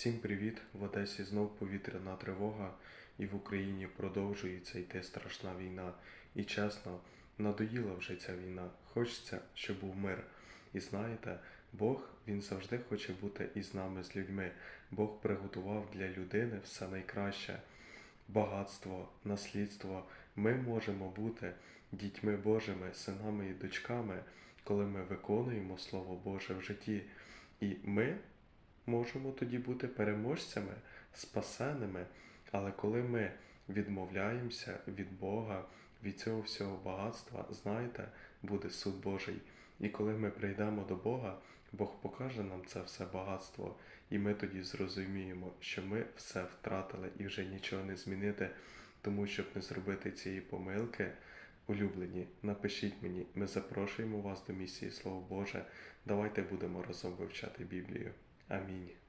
Всім привіт! В Одесі знов повітряна тривога, і в Україні продовжується йти страшна війна. І чесно, надоїла вже ця війна. Хочеться, щоб був мир. І знаєте, Бог він завжди хоче бути із нами, з людьми. Бог приготував для людини все найкраще. Багатство, наслідство. Ми можемо бути дітьми Божими, синами і дочками, коли ми виконуємо Слово Боже в житті. І ми можемо тоді бути переможцями, спасеними. Але коли ми відмовляємося від Бога, від цього всього багатства, знаєте, буде суд Божий. І коли ми прийдемо до Бога, Бог покаже нам це все багатство, і ми тоді зрозуміємо, що ми все втратили і вже нічого не змінити. Тому, щоб не зробити цієї помилки, улюблені, напишіть мені, ми запрошуємо вас до місії Слово Боже. Давайте будемо разом вивчати Біблію. Амінь.